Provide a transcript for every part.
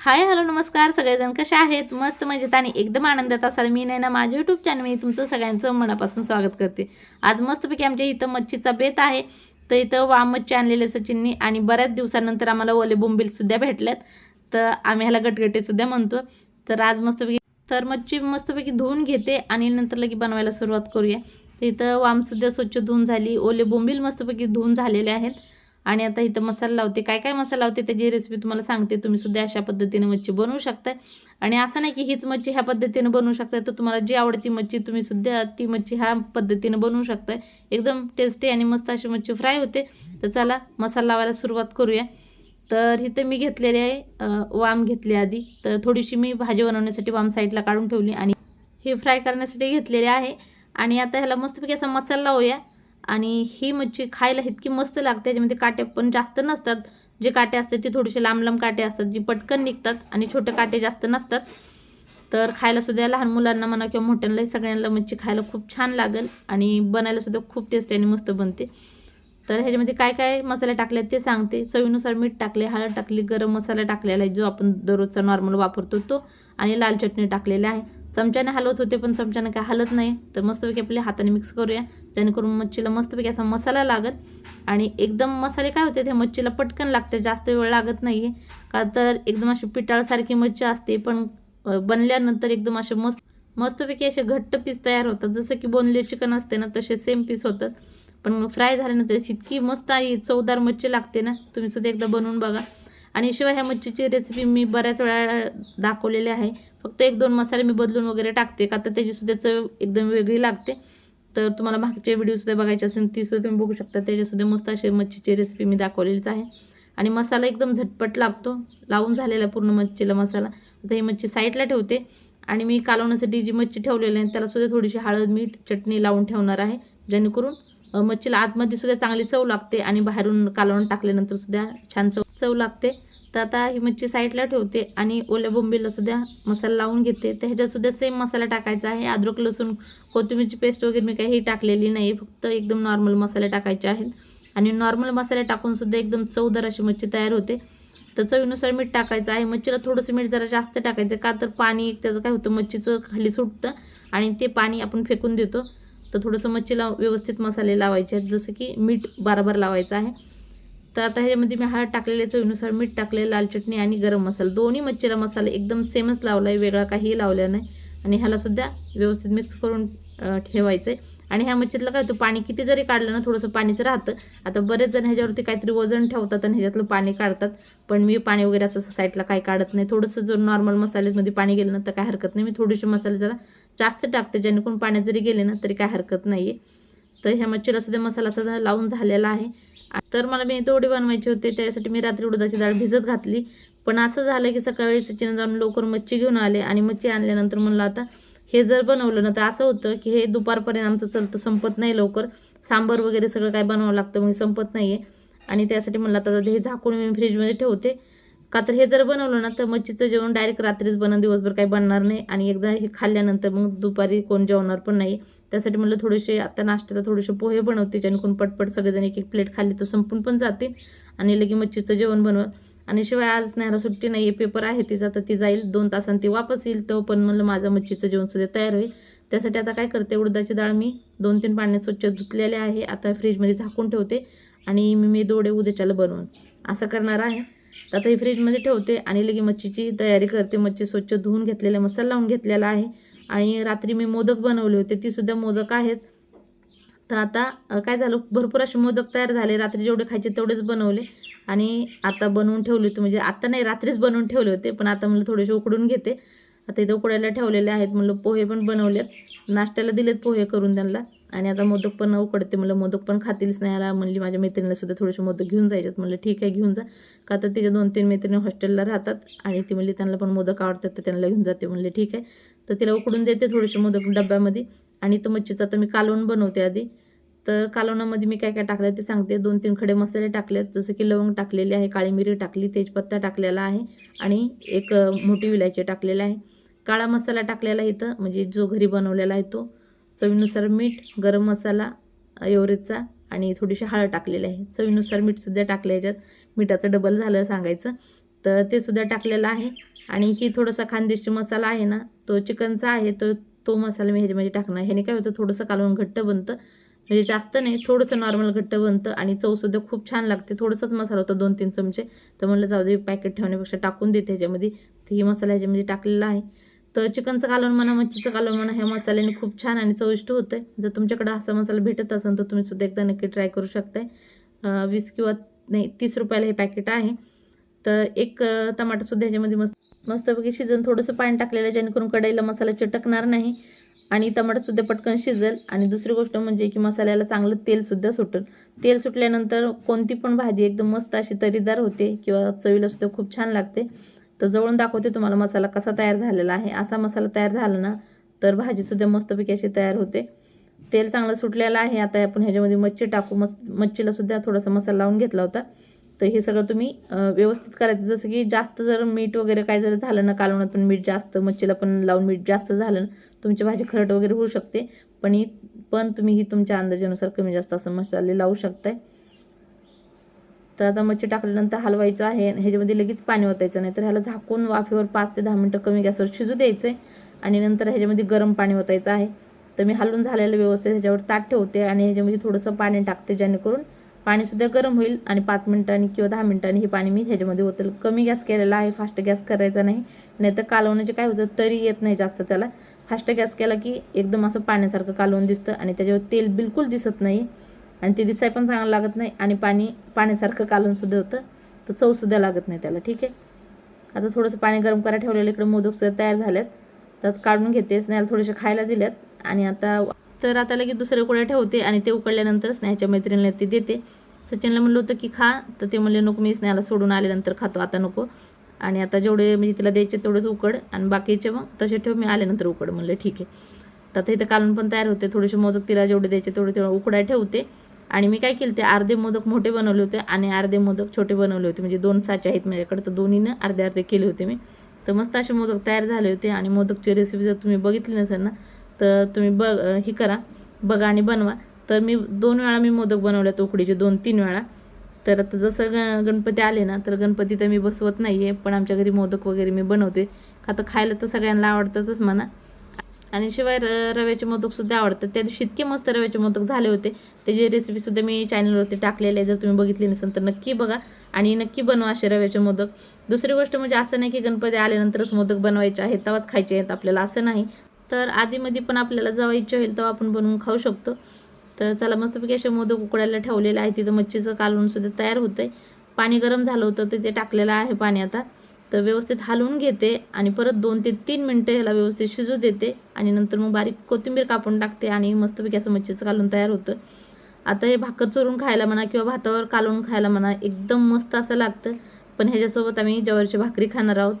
Hi hello नमस्कार. सगळेजण कसे आहेत? मस्त मजेत आणि एकदम आनंदात असाल. मी नाही ना माझ्या यूट्यूब चॅनलमध्ये तुमचं सगळ्यांचं मनापासून स्वागत करते. आज मस्तपैकी आमच्या इथं मच्छीचा बेत आहे. तर इथं वाम मच्छी आणलेले सचिननी आणि बऱ्याच दिवसानंतर आम्हाला ओले बोंबीलसुद्धा भेटल्यात. तर आम्ही ह्याला गटगटेसुद्धा म्हणतो. तर आज मस्तपैकी तर मच्छी मस्तपैकी धुवून घेते आणि नंतर लगे बनवायला सुरुवात करूया. तर इथं वामसुद्धा स्वच्छ धुवून झाली. ओले बोंबील मस्तपैकी धुवून झालेले आहेत. आणि आता इथं मसाला लावते. काय काय मसाला लावते? त्याची रेसिपी तुम्हाला सांगते. तुम्ही सुद्धा अशा पद्धतीने मच्छी बनवू शकता. आणि असं नाही की हीच मच्छी ह्या पद्धतीने बनवू शकता. तर तुम्हाला जी आवडती मच्छी तुम्ही सुद्धा ती मच्छी ह्या पद्धतीने बनवू शकता. एकदम टेस्टी आणि मस्त अशी मच्छी फ्राय होते. तर चला मसाला लावायला सुरुवात करूया. तर इथं मी घेतलेले आहे वाम घेतले आधी. तर थोडीशी मी भाजी बनवण्यासाठी वाम साईडला काढून ठेवली आणि हे फ्राय करण्यासाठी घेतलेले आहे. आणि आता ह्याला मस्तपैकी असा मसाला लावूया. आणि ही मच्छी खायला इतकी मस्त लागते त्याच्यामध्ये काटे पण जास्त नसतात. जे काटे असतात ते थोडेसे लांब लांब काटे असतात जी पटकन निघतात आणि छोटे काटे जास्त नसतात. तर खायला सुद्धा लहान मुलांना म्हणा किंवा मोठ्यांनाही सगळ्यांना मच्छी खायला खूप छान लागेल आणि बनायला सुद्धा खूप टेस्टी आणि मस्त बनते. तर ह्याच्यामध्ये काय काय मसाले टाकले ते सांगते. चवीनुसार मीठ टाकले हळद टाकली गरम मसाला टाकलेला आहे जो आपण दररोजचा नॉर्मल वापरतो तो. आणि लाल चटणी टाकलेला आहे. चमच्याने हलवत होते पण चमच्याने काय हलत नाही. तर मस्तपैकी आपल्या हाताने मिक्स करूया. जेणेकरून मच्छीला मस्तपैकी असा मसाला लागत आणि एकदम मसाले काय होते त्या मच्छीला पटकन लागते जास्त वेळ लागत नाही आहे का तर एकदम अशी पिटाळसारखी मच्छी असते पण बनल्यानंतर एकदम असे मस्त मस्तपैकी असे घट्ट पीस तयार होतात. जसं की बोनले चिकन असते ना तसे सेम पीस होतात. पण फ्राय झाल्यानंतर इतकी मस्त आणि चवदार मच्छी लागते ना तुम्ही सुद्धा एकदा बनवून बघा. आणि शिवाय ह्या मच्छीची रेसिपी मी बऱ्याच वेळा दाखवलेली आहे. फक्त एक दोन मसाले मी बदलून वगैरे टाकते का तर त्याचीसुद्धा चव एकदम वेगळी लागते. तर तुम्हाला मागचे व्हिडिओसुद्धा बघायचे असेल तीसुद्धा तुम्ही बघू शकता. त्याच्यासुद्धा मस्त अशी मच्छीची रेसिपी मी दाखवलेलीच आहे. आणि मसाला एकदम झटपट लागतो. लावून झालेला पूर्ण मच्छीला मसाला. आता ही मच्छी साईडला ठेवते. आणि मी कालवण्यासाठी जी मच्छी ठेवलेली आहे त्यालासुद्धा थोडीशी हळद मीठ चटणी लावून ठेवणार आहे. जेणेकरून मच्छीला आतमध्ये सुद्धा चांगली चव लागते आणि बाहेरून कालवण टाकल्यानंतर सुद्धा छान चव चव लागते. तर आता ही मच्छी साईडला ठेवते आणि ओल्या बोंबीला सुद्धा मसाला लावून घेते. तर ह्याच्यातसुद्धा सेम मसाला टाकायचा आहे. अद्रक लसूण कोथिंबीरची पेस्ट वगैरे मी काही टाकलेली नाही फक्त एकदम नॉर्मल मसाले टाकायचे आहेत. आणि नॉर्मल मसाले टाकूनसुद्धा एकदम चवदार अशी मच्छी तयार होते. तर चवीनुसार मीठ टाकायचं आहे. मच्छीला थोडंसं मीठ जरा जास्त टाकायचं का तर पाणी त्याचं काय होतं मच्छीचं खाली सुटतं आणि ते पाणी आपण फेकून देतो. तर थोडंसं मच्छीला व्यवस्थित मसाले लावायचे आहेत. जसं की मीठ बारबार लावायचं आहे. तर आता ह्याच्यामध्ये मी हळद टाकलेले चवीनुसार मीठ टाकले लाल चटणी आणि गरम मसाला. दोन्ही मच्छीला मसाला एकदम सेमच लावला आहे वेगळा काहीही लावला नाही. आणि ह्यालासुद्धा व्यवस्थित मिक्स करून ठेवायचं आहे आणि ह्या मच्छीतलं काय होतं पाणी किती जरी काढलं ना थोडंसं पाणीच राहतं. आता बरेच जण ह्याच्यावरती काहीतरी वजन ठेवतात आणि ह्याच्यातलं पाणी काढतात. पण मी पाणी वगैरे असं साईडला काही काढत नाही. थोडंसं जर नॉर्मल मसाल्यामध्ये पाणी गेलं ना तर काय हरकत नाही. मी थोडेसे मसाले जरा जास्त टाकते जेणेकरून पाण्यात जरी गेले ना तरी काय हरकत नाही आहे तर ह्या मच्छीला सुद्धा लावून झालेला आहे. तर मला मी तेवढे बनवायचे होते त्यासाठी मी रात्री उडदाची डाळ भिजत घातली. पण असं झालं की सकाळी सचिन जाऊन लवकर मच्छी घेऊन आले आणि मच्छी आणल्यानंतर म्हणलं आता हे जर बनवलं ना तर असं होतं की हे दुपारपर्यंत आमचं चलतं संपत नाही लवकर. सांबर वगैरे सगळं काय बनवावं लागतं मग संपत नाही आहे आणि त्यासाठी म्हणलं आता हे झाकून मी फ्रीजमध्ये ठेवते. का तर हे जर बनवलं ना तर मच्छीचं जेवण डायरेक्ट रात्रीच बनवून दिवसभर काही बनणार नाही. आणि एकदा हे खाल्ल्यानंतर मग दुपारी कोण जेवणार पण नाही त्यासाठी म्हणलं थोडेसे आता नाश्त्याला थोडेसे पोहे बनवते जेणेकरून पटपट सगळेजण एक एक प्लेट खाल्ली तर संपून पण जाते. आणि लगे मच्छीचं जेवण बनवा. आणि शिवाय आज न्यायला सुट्टी नाही आहे पेपर आहे तिचा तर ती जाईल दोन तासांनी ती वापस येईल तो पण म्हणलं माझं मच्छीचं जेवण सुद्धा तयार होईल. त्यासाठी आता काय करते उडदाची डाळ मी दोन तीन पाण्यात स्वच्छ धुतलेले आहे आता फ्रीजमध्ये झाकून ठेवते. आणि मी मी दोडे उद्याच्याला बनवून. असं करणार आहे. तर आता ही फ्रीजमध्ये ठेवते आणि लगे मच्छीची तयारी करते. मच्छी स्वच्छ धुवून घेतलेला मसाला लावून घेतलेला आहे. आणि रात्री मी मोदक बनवले होते ती सुद्धा मोदक आहेत. तर आता काय झालं भरपूर असे मोदक तयार झाले रात्री जेवढे खायचे तेवढेच बनवले. आणि आता बनवून ठेवले होते म्हणजे आता नाही रात्रीच बनवून ठेवले होते पण आता म्हणलं थोडेसे उकडून घेते. आता इथं उकडायला ठेवलेले आहेत म्हणलं पोहे पण बनवलेत. नाश्त्याला दिलेत पोहे करून त्यांना. आणि आता मोदक पण उकडते म्हणलं मोदक पण खातीलच नाही आला म्हणली माझ्या मैत्रिणीला सुद्धा थोडेसे मोदक घेऊन जायच्यात म्हणलं ठीक आहे घेऊन जा. का तर तिच्या दोन तीन मैत्रिणी हॉस्टेलला राहतात आणि ती म्हणली त्यांना पण मोदक आवडतात तर त्यांना घेऊन जाते म्हणले ठीक आहे. तर तिला उकडून देते थोडेसे मोदक डब्यामध्ये. आणि तर मच्छीचा आता मी कालवण बनवते आधी. तर कालवणामध्ये मी काय काय टाकलं ते सांगते. दोन तीन खडे मसाले टाकलेत. जसं की लवंग टाकलेली आहे काळी मिरी टाकली तेजपत्ता टाकलेला आहे आणि एक मोठी विलायची टाकलेला आहे. काळा मसाला टाकलेला आहे इथं म्हणजे जो घरी बनवलेला आहे तो. चवीनुसार मीठ गरम मसाला एवरेजचा आणि थोडीशी हळद टाकलेली आहे. चवीनुसार मीठसुद्धा टाकलं याच्यात. मिठाचं डबल झालं सांगायचं. तर ते सुद्धा टाकलेलं आहे. आणि ही थोडंसं खानदेशी मसाला आहे ना तो चिकनचा आहे तो तो मसाला मी ह्याच्यामध्ये टाकणार. ह्याने काय होतं थोडंसं कालवून घट्ट बनतं. म्हणजे जास्त नाही थोडंसं नॉर्मल घट्ट बनतं आणि चवसुद्धा खूप छान लागते. थोडंसंच मसाला होता दोन तीन चमचे. तर म्हणलं जाऊ दे पॅकेट ठेवण्यापेक्षा टाकून देते ह्याच्यामध्ये. तर ही मसाला ह्याच्यामध्ये टाकलेला आहे. तर चिकनचं कालवण म्हणा मच्छीचं कालवण म्हणा ह्या मसाल्याने खूप छान आणि चविष्ट होतं आहे जर तुमच्याकडं असा मसाला भेटत असेल तर तुम्ही सुद्धा एकदा नक्की ट्राय करू शकताय. वीस किंवा नाही तीस रुपयाला हे पॅकेट आहे. तर एक अं, ह्याच्यामध्ये मस्त मस्तपैकी शिजन थोडंसं पाणी टाकलेलं आहे जेणेकरून कढईला मसाला चिटकणार नाही आणि टमाटरसुद्धा पटकन शिजेल. आणि दुसरी गोष्ट म्हणजे की मसाल्याला चांगलं तेलसुद्धा सुटेल. तेल सुटल्यानंतर कोणती पण भाजी एकदम मस्त अशी तरीदार होते किंवा चवीला सुद्धा खूप छान लागते. तर जवळून दाखवते तुम्हाला मसाला कसा तयार झालेला आहे. असा मसाला तयार झाला ना तर भाजीसुद्धा मस्तपैकी अशी तयार होते. तेल चांगलं सुटलेलं आहे. आता आपण ह्याच्यामध्ये मच्छी टाकू. मस् मच्छीला सुद्धा थोडासा मसाला लावून घेतला होता. तर हे सगळं तुम्ही व्यवस्थित करायचं. जसं की जास्त जर मीठ वगैरे काय जर झालं ना कालवणात पण मीठ जास्त मच्छीला पण लावून मीठ जास्त झालं तुमची भाजी खरट वगैरे होऊ शकते. पण ही पण तुम्ही ही तुमच्या अंदाजानुसार कमी जास्त असं मसाले लावू शकताय. तर आता मच्छी टाकल्यानंतर हलवायचं आहे. ह्याच्यामध्ये लगेच पाणी ओतायचं नाही तर ह्याला झाकून वाफेवर पाच ते दहा मिनटं कमी गॅसवर शिजू द्यायचं आहे आणि नंतर ह्याच्यामध्ये गरम पाणी ओतायचं आहे. तर मी हलवून झालेलं व्यवस्थित ह्याच्यावर ताट ठेवते आणि ह्याच्यामध्ये थोडंसं पाणी टाकते जेणेकरून पाणीसुद्धा गरम होईल आणि पाच मिनिटांनी किंवा दहा मिनिटांनी हे पाणी मी ह्याच्यामध्ये ओतेल. कमी गॅस केलेला आहे फास्ट गॅस करायचा नाही. नाहीतर कालवण्याचे काय होतं तरी येत नाही जास्त त्याला. फास्ट गॅस केला की एकदम असं पाण्यासारखं कालवून दिसतं आणि त्याच्यावर तेल बिलकुल दिसत नाही. आणि ते दिसाय पण चांगलं लागत नाही आणि पाणी पाण्यासारखं कालवूनसुद्धा होतं तर चवसुद्धा लागत नाही त्याला. ठीक आहे? आता थोडंसं पाणी गरम करायला ठेवलेलं इकडे मोदकसुद्धा तयार झाल्यात. त्यात काढून घेते स्नेहाला थोडेसे खायला दिल्यात. आणि आता तर आता लगेच दुसरे कुठे ठेवते आणि ते उकडल्यानंतर स्नेहाच्या मैत्रिणीला ते देते. सचिनला म्हणलं होतं की खा तर ते म्हणले नको मी स्नेहाला सोडून आल्यानंतर खातो आता नको. आणि आता जेवढे म्हणजे तिला द्यायचे तेवढेच उकड आणि बाकीचे मग तसे ठेव मी आल्यानंतर उकड म्हणलं ठीक आहे. तर आता इथं कालून पण तयार होते थोडेसे मोदक तिला जेवढे द्यायचे तेवढे तेवढे उकडाय ठेवते. आणि मी काय केलं ते अर्धे मोदक मोठे बनवले होते आणि अर्धे मोदक छोटे बनवले होते. म्हणजे दोन साचे आहेत माझ्याकडे तर दोन्हीनं अर्धे अर्धे केले होते मी. तर मस्त असे मोदक तयार झाले होते आणि मोदकची रेसिपी जर तुम्ही बघितली नसेल ना तर तुम्ही बघ ही करा बघा आणि बनवा. तर मी दोन वेळा मी मोदक बनवल्यात उकडीचे दोन तीन वेळा. तर आता जसं ग गणपती आले ना तर गणपती तर मी बसवत नाही आहे पण आमच्या घरी मोदक वगैरे मी बनवते. का तर खायला तर सगळ्यांना आवडतातच म्हणा. आणि शिवाय र रव्याचे मोदकसुद्धा आवडतात. त्या दिवशी इतके मस्त रव्याचे मोदक झाले होते. त्याची रेसिपीसुद्धा मी चॅनलवरती टाकलेली आहे जर तुम्ही बघितली नसेल तर नक्की बघा. आणि नक्की बनवा असे रव्याचे मोदक. दुसरी गोष्ट म्हणजे असं नाही की गणपती आल्यानंतरच मोदक बनवायचे आहेत तेव्हाच खायचे आहेत आपल्याला असं नाही. तर आधीमध्ये पण आपल्याला जेव्हा इच्छा होईल तेव्हा आपण बनवून खाऊ शकतो. तर चला मस्तपैकी असे मोदक उकडायला ठेवलेले आहे तिथं मच्छीचं कालवून सुद्धा तयार होतं आहे पाणी गरम झालं होतं तर ते टाकलेलं आहे पाणी आता. तर व्यवस्थित हलवून घेते आणि परत दोन ते तीन मिनटं ह्याला व्यवस्थित शिजू देते आणि नंतर मग बारीक कोथिंबीर कापून टाकते आणि मस्तपैकी असं मच्छीचं कालवून तयार होतं. आता हे भाकर चोरून खायला म्हणा किंवा भातावर कालवून खायला म्हणा एकदम मस्त असं लागतं. पण ह्याच्यासोबत आम्ही ज्वारीची भाकरी खाणार आहोत.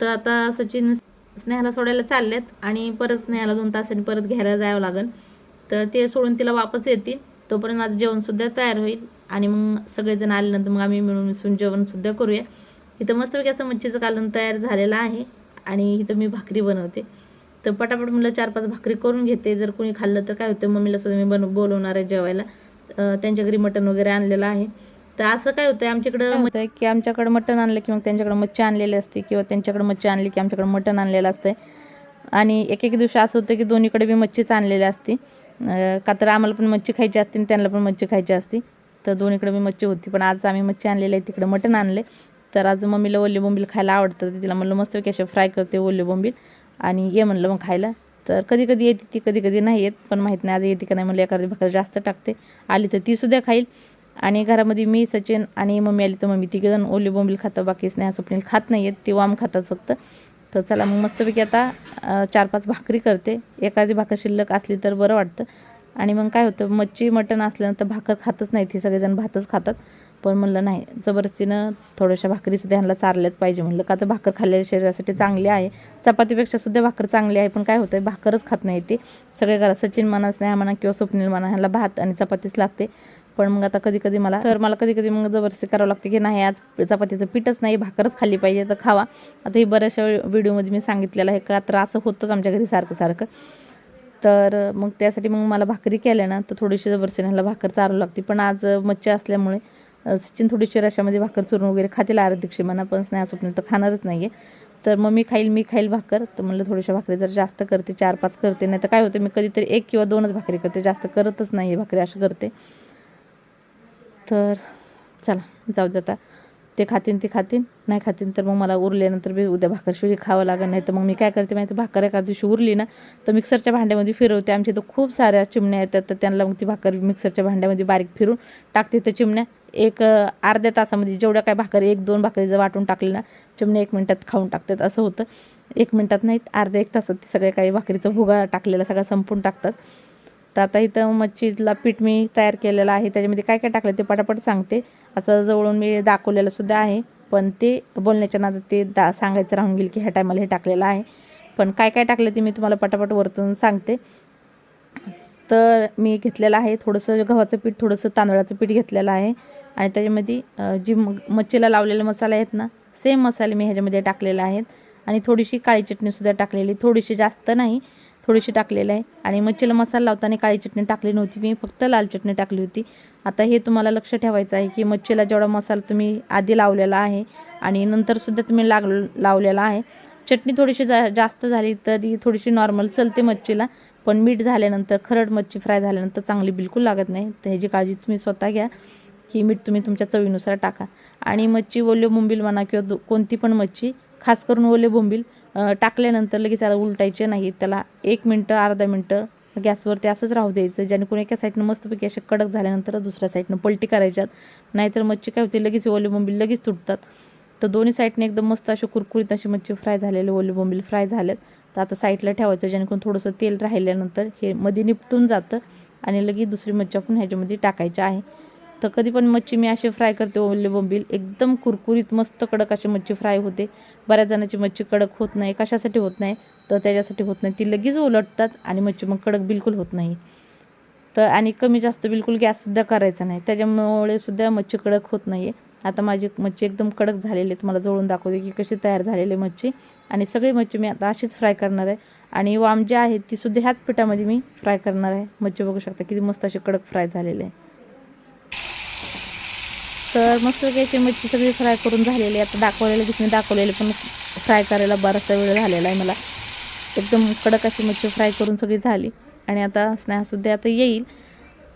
तर आता सचिन स्नेहाला सोडायला चाललेत आणि परत स्नेहाला दोन तासांनी परत घ्यायला जावं लागेल. तर ते सोडून तिला वापस येतील. तोपर्यंत माझं जेवणसुद्धा तयार होईल. आणि मग सगळेजण आल्यानंतर मग आम्ही मिळून मिसळून जेवणसुद्धा करूया. इथं मस्तपैकी असं मच्छीचं कालून तयार झालेलं आहे. आणि इथं मी भाकरी बनवते. तर पटापट मला चार पाच भाकरी करून घेते. जर कोणी खाल्लं तर काय होतं? मम्मीला सुद्धा मी बन बोलवणार आहे जेवायला. त्यांच्या घरी मटण वगैरे आणलेलं आहे. तर असं काय होतं आमच्याकडं होतं की आमच्याकडं मटण आणलं की मग त्यांच्याकडं मच्छी आणलेली असते किंवा त्यांच्याकडं मच्छी आणली की आमच्याकडं मटण आणलेलं असतं आणि एक एक दिवशी असं होतं की दोन्हीकडे बी मच्छीच आणलेली असते. का तर आम्हाला पण मच्छी खायची असते आणि त्यांना पण मच्छी खायची असते. तर दोन्हीकडे मी मच्छी होती. पण आज आम्ही मच्छी आणलेली आहे तिकडे मटण आणले. तर आज मम्मीला ओले बोंबील खायला आवडतं. तर तिला म्हणलं मस्त असे फ्राय करते ओले बोंबील. आणि ये म्हणलं मग खायला. तर कधी कधी येते ती कधी कधी नाही येत. पण माहीत नाही आज येते का नाही म्हणलं एखादी भाकर जास्त टाकते. आली तर तीसुद्धा खाईल. आणि घरामध्ये मी सचिन आणि मम्मी आली तर मम्मी तिघेजण ओले बोंबील खातं बाकी स्नेहा स्वप्नील खात नाही आहेत ती वाम खातात फक्त. तर चला मग मस्तपैकी आता चार पाच भाकरी करते. एखादी भाकर शिल्लक असली तर बरं वाटतं. आणि मग काय होतं मच्छी मटण असल्यानंतर भाकर खातच नाही ती सगळेजण भातच खातात. पण म्हणलं नाही जबरदस्तीनं थोड्याशा भाकरीसुद्धा ह्यांना चारल्याच पाहिजे. म्हणलं का तर भाकर खाल्लेल्या शरीरासाठी चांगली आहे. चपातीपेक्षा सुद्धा भाकर चांगली आहे. पण काय होतं भाकरच खात नाही ते. सगळे घरात सचिन म्हणा स्नेहा म्हणा किंवा स्वप्नील म्हणा ह्याला भात आणि चपातीच लागते. पण मग आता कधी कधी मला तर मला कधी कधी मग जबरदस्ती करावं लागते की नाही आज चपातीचं पीठच नाही भाकरच खाल्ली पाहिजे तर खावा. आता हे बऱ्याचशा व्हिडिओमध्ये मी सांगितलेलं आहे का तर असं होतंच आमच्या घरी सारखं सारखं. तर मग त्यासाठी मग मला भाकरी केल्या ना तर थोडीशी जबरदस्ती ह्याला भाकर चारावं लागते. पण आज मच्छी असल्यामुळे सचिन थोडीशी रशामध्ये भाकर चुरून वगैरे खातील आराध्यक्षी म्हणा पण स्नेहा स्वप्न तर खाणारच नाही आहे तर मग मी खाईल मी खाईल भाकर तर म्हणलं थोड्याशा भाकरी जर जास्त करते चार पाच करते नाही तर काय होते मी कधीतरी एक किंवा दोनच भाकरी करते जास्त करतच नाही आहे भाकरी असं करते. तर चला जाऊ जाता ते खातीन ते खातीन. नाही खातीन तर मग मला उरल्यानंतर बी उद्या भाकर खावं लागेल नाही तर मग मी काय करते माहिती भाकर एका दिवशी उरली ना तर मिक्सरच्या भांड्यामध्ये फिरवते. आमच्या इथं खूप साऱ्या चिमण्या येतात तर त्यांना मग ती भाकर मिक्सरच्या भांड्यामध्ये बारीक फिरून टाकते तर चिमण्या. एक अर्ध्या तासामध्ये जेवढ्या काय भाकर एक दोन भाकरी जर वाटून टाकली ना चिमण्या एक मिनटात खाऊन टाकतात. असं होतं. एक मिनटात नाहीत अर्ध्या एक तासात ते सगळे काही भाकरीचा भुगा टाकलेला सगळा संपून टाकतात. तर आता इथं मच्छीला पीठ मी तयार केलेलं आहे. त्याच्यामध्ये काय काय टाकलं ते पटापट सांगते. असं जवळून मी दाखवलेलं सुद्धा आहे. पण ते बोलण्याच्या नादात ते दा सांगायचं राहून गेलं की ह्या टायमाला हे टाकलेलं आहे. पण काय काय टाकलं ते मी तुम्हाला पटापट वरतून सांगते. तर मी घेतलेलं आहे थोडंसं गव्हाचं पीठ थोडंसं तांदळाचं पीठ घेतलेलं आहे. आणि त्याच्यामध्ये जी म मच्छीला लावलेले मसाले आहेत ना सेम मसाले मी ह्याच्यामध्ये टाकलेले आहेत. आणि थोडीशी काळी चटणीसुद्धा टाकलेली थोडीशी जास्त नाही. थोडीशी टाकलेलं आहे. आणि मच्छीला मसाला लावताना काळी चटणी टाकली नव्हती. मी फक्त लाल चटणी टाकली होती. आता हे तुम्हाला लक्ष ठेवायचं आहे की मच्छीला जेवढा मसाला तुम्ही आधी लावलेला आहे आणि नंतरसुद्धा तुम्ही लाग लावलेला आहे. चटणी थोडीशी जा जास्त झाली तरी थोडीशी नॉर्मल चलते मच्छीला पण मीठ झाल्यानंतर खरड मच्छी फ्राय झाल्यानंतर चांगली बिलकुल लागत नाही. तर ह्याची काळजी तुम्ही स्वतः घ्या की मीठ तुम्ही तुमच्या चवीनुसार टाका. आणि मच्छी ओले बोंबील म्हणा किंवा दो- कोणती पण मच्छी खास करून ओले बोंबील टाकल्यानंतर लगेच त्याला उलटायचे नाही त्याला एक मिनटं अर्धा मिनटं गॅसवरती असंच राहू द्यायचं. जेणेकरून एका साईडनं मस्तपैकी असे कडक झाल्यानंतर दुसऱ्या साईडनं पलटी करायच्यात. नाहीतर मच्छी काय होते लगेच ओले बोंबील लगेच तुटतात. तर दोन्ही साईडने एकदम मस्त असे कुरकुरीत अशी मच्छी फ्राय झालेले ओले बोंबील फ्राय झाल्यात तर आता साईडला ठेवायचं जेणेकरून थोडंसं तेल राहिल्यानंतर हे मध्ये निपटून जातं आणि लगेच दुसरी मच्छी आपण ह्याच्यामध्ये टाकायची आहे. तर कधी पण मच्छी मी अशी फ्राय करते ओले बोंबील. एकदम कुरकुरीत मस्त कडक अशी मच्छी फ्राय होते. बऱ्याच जणांची मच्छी कडक होत नाही कशासाठी होत नाही तर त्याच्यासाठी होत नाही. ती लगेच उलटतात आणि मच्छी मग कडक बिलकुल होत नाही. तर आणि कमी जास्त बिलकुल गॅससुद्धा करायचा नाही. त्याच्यामुळे सुद्धा मच्छी कडक होत नाही आहे आता माझी मच्छी एकदम कडक झालेली आहे तुम्हाला जवळून दाखवते की कशी तयार झालेली मच्छी. आणि सगळी मच्छी मी आता अशीच फ्राय करणार आहे. आणि वाम जे आहे ती सुद्धा ह्याच पिठामध्ये मी फ्राय करणार आहे. मच्छी बघू शकता किती मस्त अशी कडक फ्राय झालेली आहे. तर मस्त अशी मच्छी सगळी फ्राय करून झालेली आहे. आता दाखवलेलं की मी दाखवलेले पण फ्राय करायला बराचसा वेळ झालेला आहे मला. एकदम कडक अशी मच्छी फ्राय करून सगळी झाली. आणि आता स्नेहासुद्धा आता येईल.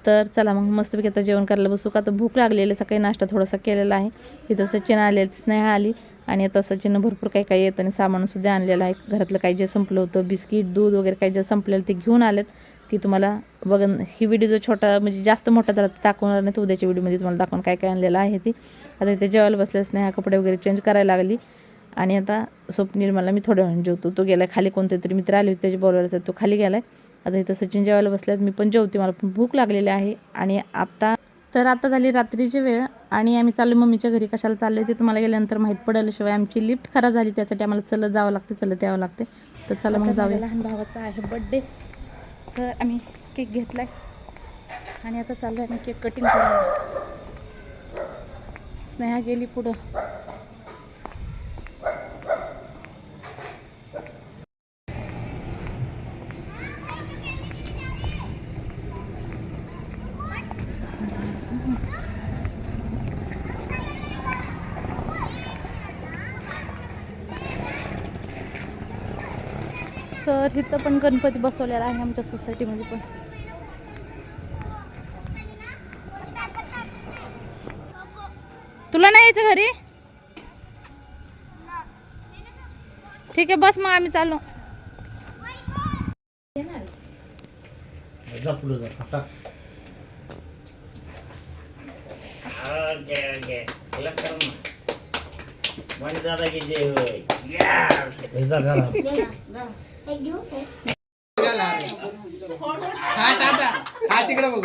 तर चला मग मस्तपैकी आता जेवण करायला बसू का? आता भूक लागलेली आहे. सकाळी नाश्ता थोडासा केलेला आहे. इथं सचिन आले स्नेहा आली. आणि आता सचिननं भरपूर काही काही येतं आणि सामानसुद्धा आणलेलं आहे. घरातलं काही जे संपलं होतं बिस्किट दूध वगैरे काही जे संपलेलं ते घेऊन आलेत. ती तुम्हाला बघन ही व्हिडिओ जो छोटा म्हणजे जास्त मोठा झाला तर दाखवणार नाही. तर उद्याच्या व्हिडिओमध्ये तुम्हाला दाखवून काय काय आणलेलं आहे ती. आता इथे जेवायला बसल्यास स्नेहा कपडे वगैरे चेंज करायला लागली. आणि आता स्वप्नील मला मी थोड्या वेळाने जेवतो. तो गेला खाली कोणते तरी मित्र आले होते त्याचे बोलवायला तर तो खाली गेलाय. आता इथं सचिन जेवायला बसल्यात मी पण जेवते. मला पण भूक लागलेली आहे. आणि आता तर आता झाली रात्रीची वेळ. आणि आम्ही चाललो मम्मीच्या घरी. कशाला चाललो ते तुम्हाला गेल्यानंतर माहीत पडल्याशिवाय आमची लिफ्ट खराब झाली. त्यासाठी आम्हाला चलत जावं लागते चलत यावं लागते. तर चला मग जाऊया. लहान भावाचा आहे बड्डे तर आम्ही केक घेतलाय. आणि आता चाललो आम्ही केक कटिंग करायला. स्नेहा गेली पुढं. तर इथं पण गणपती बसवलेला आहे आमच्या सोसायटीमध्ये पण. तुला नाही यायचं घरी? ठीक आहे बस मग आम्ही जा जा म्हणजे दादा की खास इकडे बघू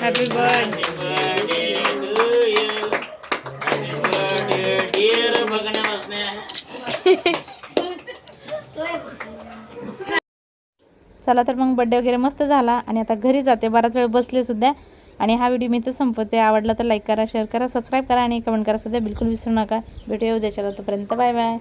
हॅपी बर्थडे चला तर मग बड्डे वगैरे मस्त झाला आणि आता घरी जाते. बराच वेळ बसले सुद्धा. आणि हा व्हिडिओ मी तर संपवते. आवडला तर लाईक करा शेअर करा सबस्क्राईब करा आणि कमेंट करा सुद्धा. बिलकुल विसरू नका. भेटूया उद्याच्या तोपर्यंत बाय बाय